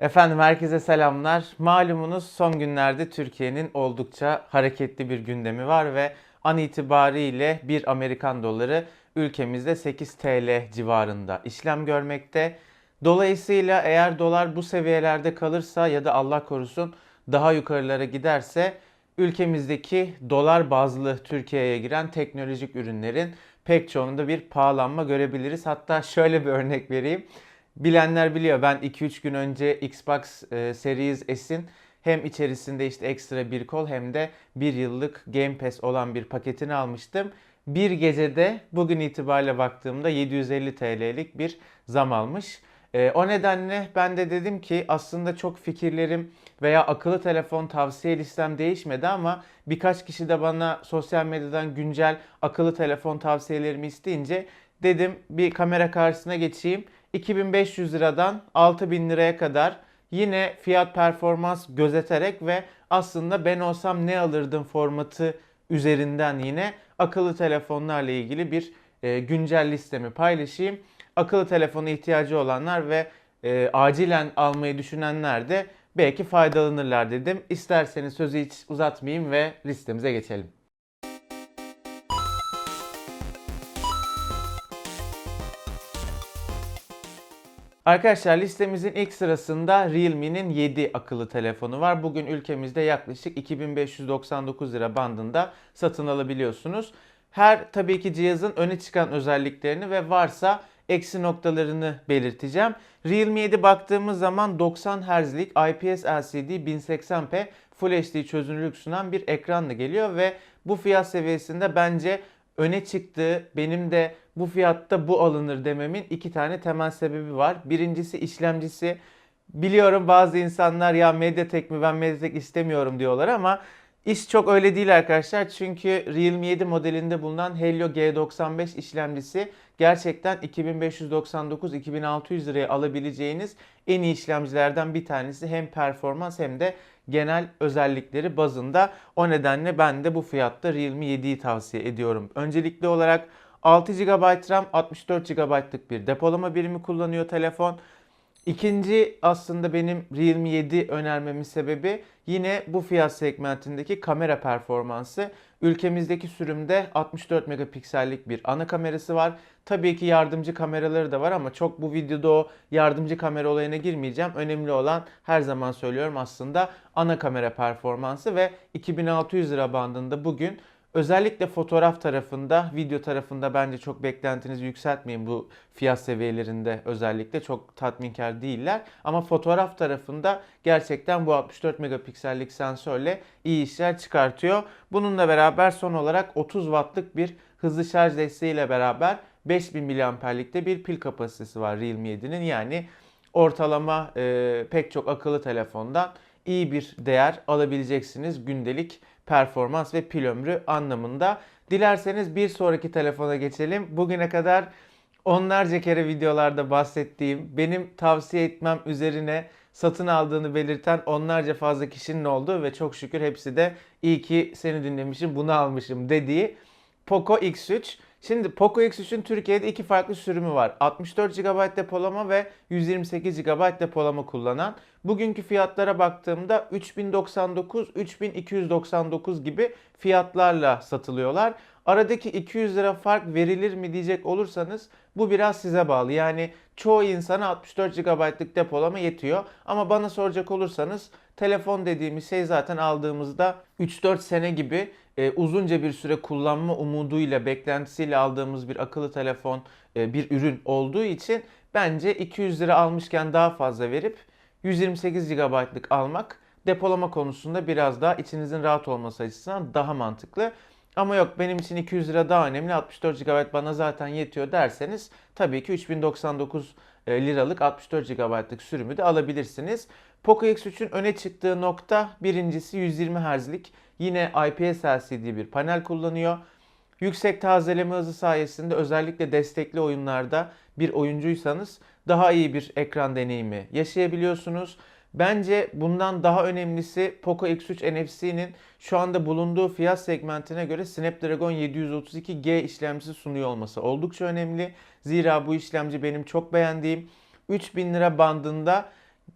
Efendim herkese selamlar. Malumunuz son günlerde Türkiye'nin oldukça hareketli bir gündemi var ve an itibariyle 1 Amerikan doları ülkemizde 8 TL civarında işlem görmekte. Dolayısıyla eğer dolar bu seviyelerde kalırsa ya da Allah korusun daha yukarılara giderse ülkemizdeki dolar bazlı Türkiye'ye giren teknolojik ürünlerin pek çoğunda bir pahalanma görebiliriz. Hatta şöyle bir örnek vereyim. Bilenler biliyor ben 2-3 gün önce Xbox e, Series S'in hem içerisinde işte ekstra bir kol hem de bir yıllık Game Pass olan bir paketini almıştım. Bir gecede bugün itibariyle baktığımda 750 TL'lik bir zam almış. E, o nedenle ben de dedim ki aslında çok fikirlerim veya akıllı telefon tavsiye listem değişmedi ama birkaç kişi de bana sosyal medyadan güncel akıllı telefon tavsiyelerimi isteyince dedim bir kamera karşısına geçeyim. 2500 liradan 6000 liraya kadar yine fiyat performans gözeterek ve aslında ben olsam ne alırdım formatı üzerinden yine akıllı telefonlarla ilgili bir e, güncel listemi paylaşayım. Akıllı telefona ihtiyacı olanlar ve e, acilen almayı düşünenler de belki faydalanırlar dedim. İsterseniz sözü hiç uzatmayayım ve listemize geçelim. Arkadaşlar listemizin ilk sırasında Realme'nin 7 akıllı telefonu var. Bugün ülkemizde yaklaşık 2599 lira bandında satın alabiliyorsunuz. Her tabii ki cihazın öne çıkan özelliklerini ve varsa eksi noktalarını belirteceğim. Realme 7 baktığımız zaman 90 Hz'lik IPS LCD 1080p Full HD çözünürlük sunan bir ekranla geliyor ve bu fiyat seviyesinde bence öne çıktığı, benim de bu fiyatta bu alınır dememin iki tane temel sebebi var. Birincisi işlemcisi. Biliyorum bazı insanlar ya Mediatek mi ben Mediatek istemiyorum diyorlar ama iş çok öyle değil arkadaşlar. Çünkü Realme 7 modelinde bulunan Helio G95 işlemcisi gerçekten 2599-2600 liraya alabileceğiniz en iyi işlemcilerden bir tanesi. Hem performans hem de genel özellikleri bazında. O nedenle ben de bu fiyatta Realme 7'yi tavsiye ediyorum. Öncelikli olarak 6 GB RAM, 64 GB'lık bir depolama birimi kullanıyor telefon. İkinci aslında benim Realme 7 önermemin sebebi yine bu fiyat segmentindeki kamera performansı. Ülkemizdeki sürümde 64 megapiksellik bir ana kamerası var. Tabii ki yardımcı kameraları da var ama çok bu videoda o yardımcı kamera olayına girmeyeceğim. Önemli olan her zaman söylüyorum aslında ana kamera performansı ve 2600 lira bandında bugün Özellikle fotoğraf tarafında, video tarafında bence çok beklentinizi yükseltmeyin bu fiyat seviyelerinde özellikle çok tatminkar değiller. Ama fotoğraf tarafında gerçekten bu 64 megapiksellik sensörle iyi işler çıkartıyor. Bununla beraber son olarak 30 wattlık bir hızlı şarj desteğiyle beraber 5000 miliamperlikte bir pil kapasitesi var Realme 7'nin. Yani ortalama e, pek çok akıllı telefondan iyi bir değer alabileceksiniz gündelik performans ve pil ömrü anlamında. Dilerseniz bir sonraki telefona geçelim. Bugüne kadar onlarca kere videolarda bahsettiğim, benim tavsiye etmem üzerine satın aldığını belirten onlarca fazla kişinin olduğu ve çok şükür hepsi de iyi ki seni dinlemişim, bunu almışım dediği Poco X3. Şimdi Poco X3'ün Türkiye'de iki farklı sürümü var. 64 GB depolama ve 128 GB depolama kullanan. Bugünkü fiyatlara baktığımda 3099, 3299 gibi fiyatlarla satılıyorlar. Aradaki 200 lira fark verilir mi diyecek olursanız bu biraz size bağlı. Yani çoğu insana 64 GB'lık depolama yetiyor. Ama bana soracak olursanız telefon dediğimiz şey zaten aldığımızda 3-4 sene gibi e, uzunca bir süre kullanma umuduyla, beklentisiyle aldığımız bir akıllı telefon, e, bir ürün olduğu için bence 200 lira almışken daha fazla verip 128 GB'lık almak depolama konusunda biraz daha içinizin rahat olması açısından daha mantıklı. Ama yok benim için 200 lira daha önemli 64 GB bana zaten yetiyor derseniz tabii ki 3099 e, liralık 64 GB'lık sürümü de alabilirsiniz. Poco X3'ün öne çıktığı nokta birincisi 120 Hz'lik yine IPS LCD bir panel kullanıyor. Yüksek tazeleme hızı sayesinde özellikle destekli oyunlarda bir oyuncuysanız daha iyi bir ekran deneyimi yaşayabiliyorsunuz. Bence bundan daha önemlisi Poco X3 NFC'nin şu anda bulunduğu fiyat segmentine göre Snapdragon 732G işlemcisi sunuyor olması oldukça önemli. Zira bu işlemci benim çok beğendiğim 3000 lira bandında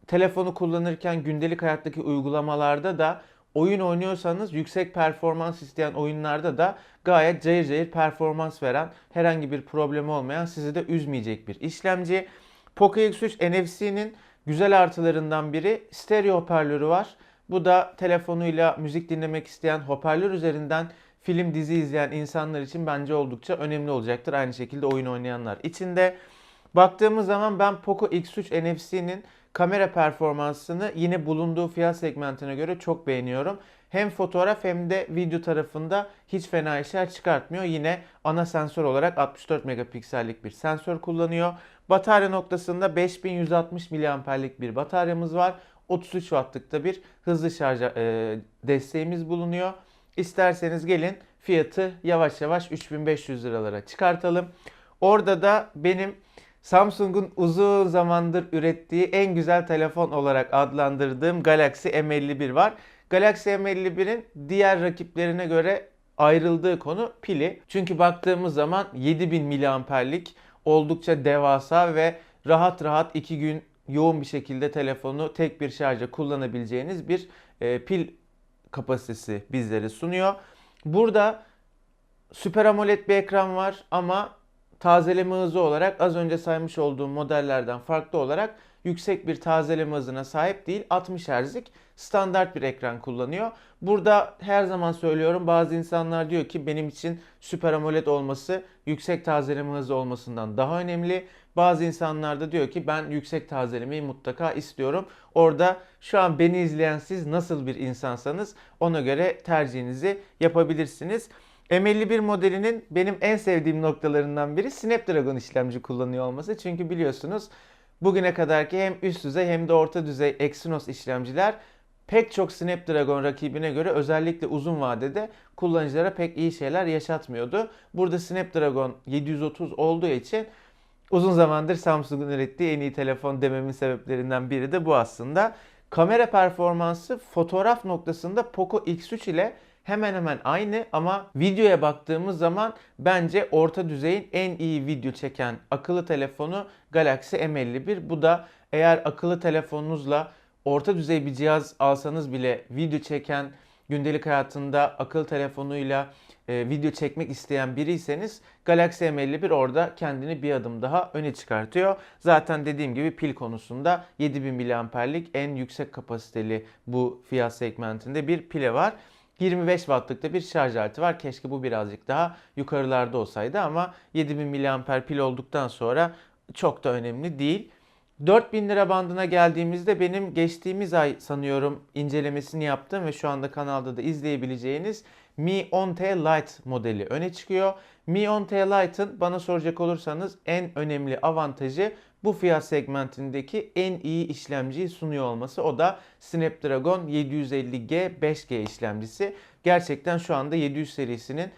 telefonu kullanırken gündelik hayattaki uygulamalarda da oyun oynuyorsanız yüksek performans isteyen oyunlarda da gayet cayır cayır performans veren herhangi bir problemi olmayan sizi de üzmeyecek bir işlemci. Poco X3 NFC'nin güzel artılarından biri stereo hoparlörü var. Bu da telefonuyla müzik dinlemek isteyen hoparlör üzerinden film dizi izleyen insanlar için bence oldukça önemli olacaktır. Aynı şekilde oyun oynayanlar için de. Baktığımız zaman ben Poco X3 NFC'nin kamera performansını yine bulunduğu fiyat segmentine göre çok beğeniyorum. Hem fotoğraf hem de video tarafında hiç fena işler çıkartmıyor. Yine ana sensör olarak 64 megapiksellik bir sensör kullanıyor. Batarya noktasında 5160 mAh'lik bir bataryamız var. 33 wattlıkta bir hızlı şarj e, desteğimiz bulunuyor. İsterseniz gelin fiyatı yavaş yavaş 3500 liralara çıkartalım. Orada da benim Samsung'un uzun zamandır ürettiği en güzel telefon olarak adlandırdığım Galaxy M51 var. Galaxy M51'in diğer rakiplerine göre ayrıldığı konu pili. Çünkü baktığımız zaman 7000 mAh'lik oldukça devasa ve rahat rahat 2 gün yoğun bir şekilde telefonu tek bir şarja kullanabileceğiniz bir e, pil kapasitesi bizlere sunuyor. Burada Super AMOLED bir ekran var ama tazeleme hızı olarak az önce saymış olduğum modellerden farklı olarak yüksek bir tazeleme hızına sahip değil. 60 Hz'lik standart bir ekran kullanıyor. Burada her zaman söylüyorum bazı insanlar diyor ki benim için Super AMOLED olması yüksek tazeleme hızı olmasından daha önemli. Bazı insanlar da diyor ki ben yüksek tazelemeyi mutlaka istiyorum. Orada şu an beni izleyen siz nasıl bir insansanız ona göre tercihinizi yapabilirsiniz. M51 modelinin benim en sevdiğim noktalarından biri Snapdragon işlemci kullanıyor olması. Çünkü biliyorsunuz bugüne kadarki hem üst düzey hem de orta düzey Exynos işlemciler pek çok Snapdragon rakibine göre özellikle uzun vadede kullanıcılara pek iyi şeyler yaşatmıyordu. Burada Snapdragon 730 olduğu için uzun zamandır Samsung'un ürettiği en iyi telefon dememin sebeplerinden biri de bu aslında. Kamera performansı fotoğraf noktasında Poco X3 ile hemen hemen aynı ama videoya baktığımız zaman bence orta düzeyin en iyi video çeken akıllı telefonu Galaxy M51. Bu da eğer akıllı telefonunuzla orta düzey bir cihaz alsanız bile video çeken, gündelik hayatında akıllı telefonuyla e, video çekmek isteyen biriyseniz Galaxy M51 orada kendini bir adım daha öne çıkartıyor. Zaten dediğim gibi pil konusunda 7000 mAh'lik en yüksek kapasiteli bu fiyat segmentinde bir pile var. 25 wattlık bir şarj aleti var. Keşke bu birazcık daha yukarılarda olsaydı ama 7000 mAh pil olduktan sonra çok da önemli değil. 4000 lira bandına geldiğimizde benim geçtiğimiz ay sanıyorum incelemesini yaptım ve şu anda kanalda da izleyebileceğiniz Mi 10T Lite modeli öne çıkıyor. Mi 10T Lite'ın bana soracak olursanız en önemli avantajı bu fiyat segmentindeki en iyi işlemciyi sunuyor olması. O da Snapdragon 750G 5G işlemcisi. Gerçekten şu anda 700 serisinin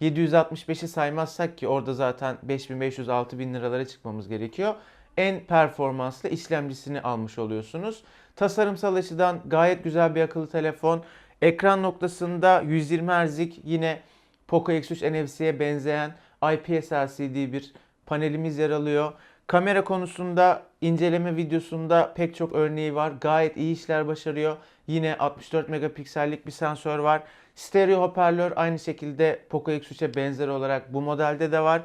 765'i saymazsak ki orada zaten 5500-6000 liralara çıkmamız gerekiyor. En performanslı işlemcisini almış oluyorsunuz. Tasarımsal açıdan gayet güzel bir akıllı telefon. Ekran noktasında 120 Hz'lik yine Poco X3 NFC'ye benzeyen IPS LCD bir panelimiz yer alıyor. Kamera konusunda inceleme videosunda pek çok örneği var. Gayet iyi işler başarıyor. Yine 64 megapiksellik bir sensör var. Stereo hoparlör aynı şekilde Poco X3'e benzer olarak bu modelde de var.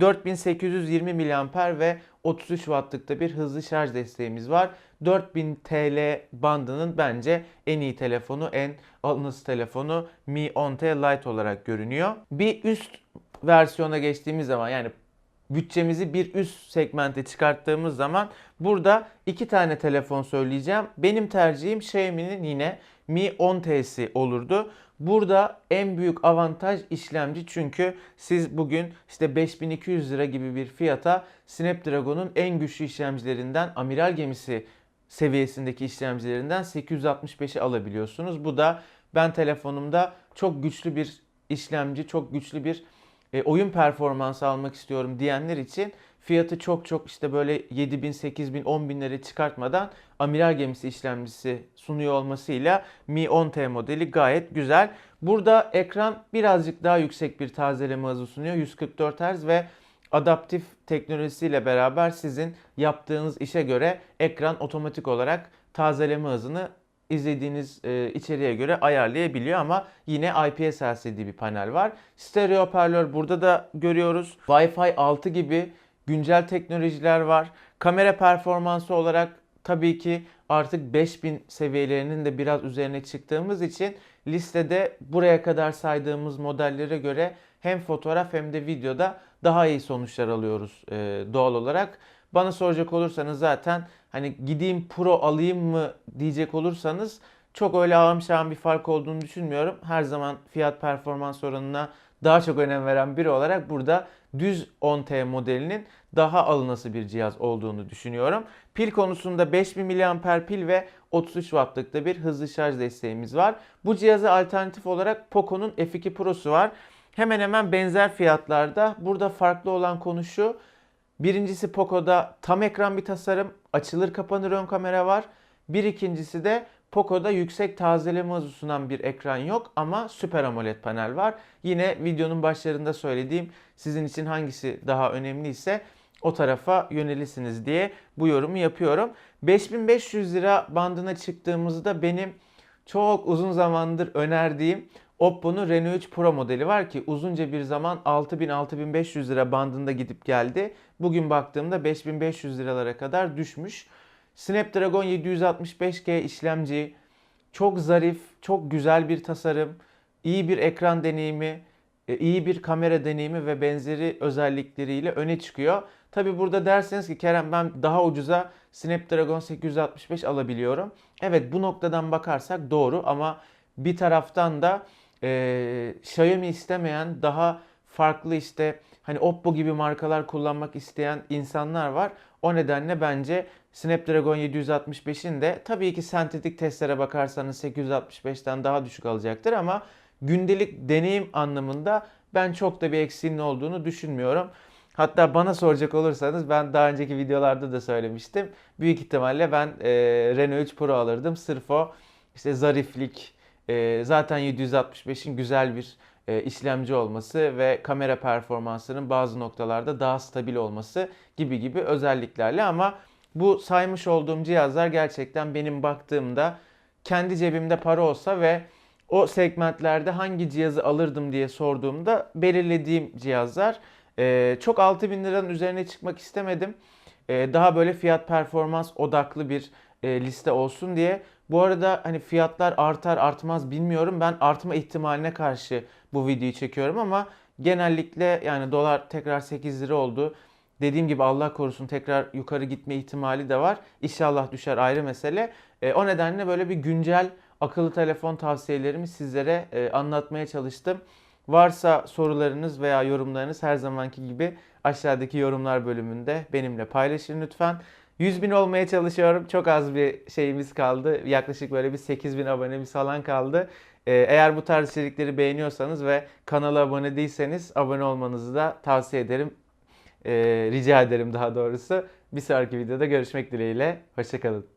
4820 mAh ve 33 wattlıkta bir hızlı şarj desteğimiz var. 4000 TL bandının bence en iyi telefonu, en alınız telefonu Mi 10T Lite olarak görünüyor. Bir üst versiyona geçtiğimiz zaman yani bütçemizi bir üst segmente çıkarttığımız zaman burada iki tane telefon söyleyeceğim. Benim tercihim Xiaomi'nin yine Mi 10T'si olurdu. Burada en büyük avantaj işlemci çünkü siz bugün işte 5200 lira gibi bir fiyata Snapdragon'un en güçlü işlemcilerinden amiral gemisi seviyesindeki işlemcilerinden 865'i alabiliyorsunuz. Bu da ben telefonumda çok güçlü bir işlemci, çok güçlü bir e, oyun performansı almak istiyorum diyenler için fiyatı çok çok işte böyle 7000, 8000, 10 lira çıkartmadan amiral gemisi işlemcisi sunuyor olmasıyla Mi 10T modeli gayet güzel. Burada ekran birazcık daha yüksek bir tazeleme hızı sunuyor. 144 Hz ve adaptif teknolojisiyle beraber sizin yaptığınız işe göre ekran otomatik olarak tazeleme hızını izlediğiniz e, içeriğe göre ayarlayabiliyor ama yine IPS LCD bir panel var. Stereo hoparlör burada da görüyoruz. Wi-Fi 6 gibi güncel teknolojiler var. Kamera performansı olarak tabii ki artık 5000 seviyelerinin de biraz üzerine çıktığımız için listede buraya kadar saydığımız modellere göre hem fotoğraf hem de videoda daha iyi sonuçlar alıyoruz e, doğal olarak. Bana soracak olursanız zaten hani gideyim Pro alayım mı diyecek olursanız çok öyle ağım şahım bir fark olduğunu düşünmüyorum. Her zaman fiyat performans oranına daha çok önem veren biri olarak burada düz 10T modelinin daha alınası bir cihaz olduğunu düşünüyorum. Pil konusunda 5000 mAh pil ve 33 wattlık da bir hızlı şarj desteğimiz var. Bu cihaza alternatif olarak Poco'nun F2 Pro'su var. Hemen hemen benzer fiyatlarda. Burada farklı olan konu şu. Birincisi Poco'da tam ekran bir tasarım, açılır kapanır ön kamera var. Bir ikincisi de Poco'da yüksek tazeleme hızı sunan bir ekran yok ama Super AMOLED panel var. Yine videonun başlarında söylediğim sizin için hangisi daha önemliyse o tarafa yönelirsiniz diye bu yorumu yapıyorum. 5500 lira bandına çıktığımızda benim çok uzun zamandır önerdiğim Oppo'nun Reno 3 Pro modeli var ki uzunca bir zaman 6000-6500 lira bandında gidip geldi. Bugün baktığımda 5500 liralara kadar düşmüş. Snapdragon 765G işlemci, çok zarif, çok güzel bir tasarım, iyi bir ekran deneyimi, e, iyi bir kamera deneyimi ve benzeri özellikleriyle öne çıkıyor. Tabi burada derseniz ki Kerem ben daha ucuza Snapdragon 865 alabiliyorum. Evet bu noktadan bakarsak doğru ama bir taraftan da e, Xiaomi istemeyen daha farklı işte hani Oppo gibi markalar kullanmak isteyen insanlar var. O nedenle bence Snapdragon 765'in de tabii ki sentetik testlere bakarsanız 865'ten daha düşük alacaktır ama gündelik deneyim anlamında ben çok da bir eksiğinin olduğunu düşünmüyorum. Hatta bana soracak olursanız ben daha önceki videolarda da söylemiştim. Büyük ihtimalle ben e, Renault 3 Pro alırdım. Sırf o işte zariflik, e, zaten 765'in güzel bir e, işlemci olması ve kamera performansının bazı noktalarda daha stabil olması gibi gibi özelliklerle ama bu saymış olduğum cihazlar gerçekten benim baktığımda kendi cebimde para olsa ve o segmentlerde hangi cihazı alırdım diye sorduğumda belirlediğim cihazlar. Ee, çok 6000 liranın üzerine çıkmak istemedim. Ee, daha böyle fiyat performans odaklı bir e, liste olsun diye. Bu arada hani fiyatlar artar artmaz bilmiyorum. Ben artma ihtimaline karşı bu videoyu çekiyorum ama genellikle yani dolar tekrar 8 lira oldu. Dediğim gibi Allah korusun tekrar yukarı gitme ihtimali de var. İnşallah düşer ayrı mesele. E, o nedenle böyle bir güncel akıllı telefon tavsiyelerimi sizlere e, anlatmaya çalıştım. Varsa sorularınız veya yorumlarınız her zamanki gibi aşağıdaki yorumlar bölümünde benimle paylaşın lütfen. 100 bin olmaya çalışıyorum. Çok az bir şeyimiz kaldı. Yaklaşık böyle bir 8 bin abonemiz falan kaldı. Ee, eğer bu tarz içerikleri beğeniyorsanız ve kanala abone değilseniz abone olmanızı da tavsiye ederim. Ee, rica ederim daha doğrusu. Bir sonraki videoda görüşmek dileğiyle. Hoşçakalın.